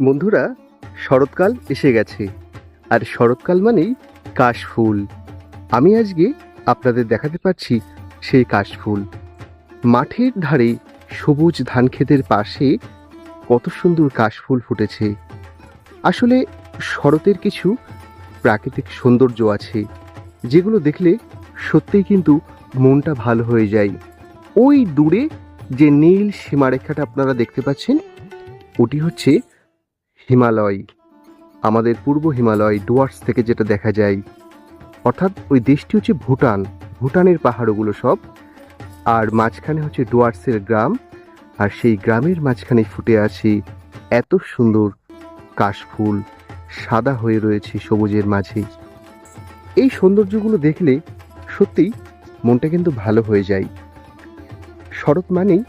বন্ধুরা, শরৎকাল এসে গেছে। আর শরৎকাল মানেই কাশফুল। আমি আজকে আপনাদের দেখাতে পাচ্ছি সেই কাশফুল। মাঠের ধারে সবুজ ধান ক্ষেতের পাশে কত সুন্দর কাশফুল ফুটেছে। আসলে শরতের কিছু প্রাকৃতিক সৌন্দর্য আছে, যেগুলো দেখলে সত্যিই কিন্তু মনটা ভালো হয়ে যায়। ওই দূরে যে নীল সীমারেখাটা আপনারা দেখতে পাচ্ছেন, ওটি হচ্ছে হিমালয়। আমাদের পূর্ব হিমালয় ডুয়ার্স থেকে যেটা দেখা যায়। অর্থাৎ ওই দেশটি হচ্ছে ভুটান। ভুটানের পাহাড়গুলো সব। আর মাঝখানে হচ্ছে ডুয়ার্সের গ্রাম। আর সেই গ্রামের মাঝখানে ফুটে আছে এত সুন্দর কাশফুল, সাদা হয়ে রয়েছে সবুজের মাঝে। এই সৌন্দর্যগুলো দেখলে সত্যিই মনটা কিন্তু ভালো হয়ে যায়। শরৎ মানেই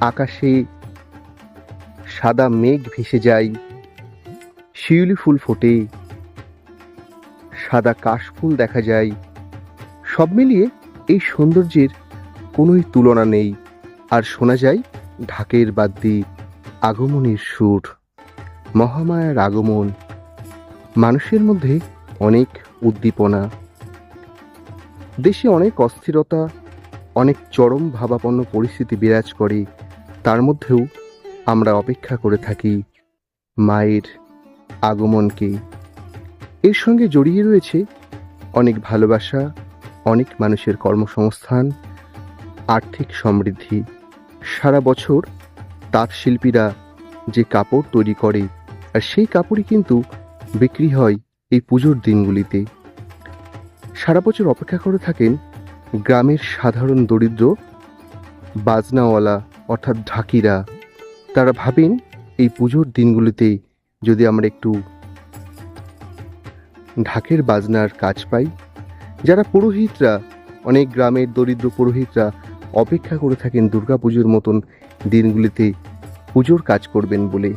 আকাশে সাদা মেঘ ভেসে যায়। শিউলি ফুল ফোটে। সাদা কাশফুল দেখা যায়। সব মিলিয়ে এই সৌন্দর্যের কোনোই তুলনা নেই। আর শোনা যায়, ঢাকের বাদ্যি আগমনের সুর, মহামায়ার আগমন, মানুষের মধ্যে অনেক উদ্দীপনা। দেশে অনেক অস্থিরতা, অনেক চরম ভাবাপন্ন পরিস্থিতি বিরাজ করে। তার মধ্যেও আমরা অপেক্ষা করে থাকি মায়ের আগমনকে এর সঙ্গে জড়িয়ে রয়েছে অনেক ভালোবাসা, অনেক মানুষের কর্মসংস্থান, আর্থিক সমৃদ্ধি। সারা বছর তাঁত শিল্পীরা যে কাপড় তৈরি করে, আর সেই কাপড়ই কিন্তু বিক্রি হয় এই পুজোর দিনগুলিতে। সারা বছর অপেক্ষা করে থাকেন গ্রামের সাধারণ দরিদ্র, বাজনাওয়ালা অর্থাৎ ঢাকিরা। তারা ভাবেন এই পুজোর দিনগুলিতে যদি আমরা একটু ঢাকের বাজনার কাজ পাই, যারা পুরোহিতরা, অনেক গ্রামের দরিদ্র পুরোহিতরা অপেক্ষা করে থাকেন দুর্গাপুজোর মতন দিনগুলিতে পুজোর কাজ করবেন বলে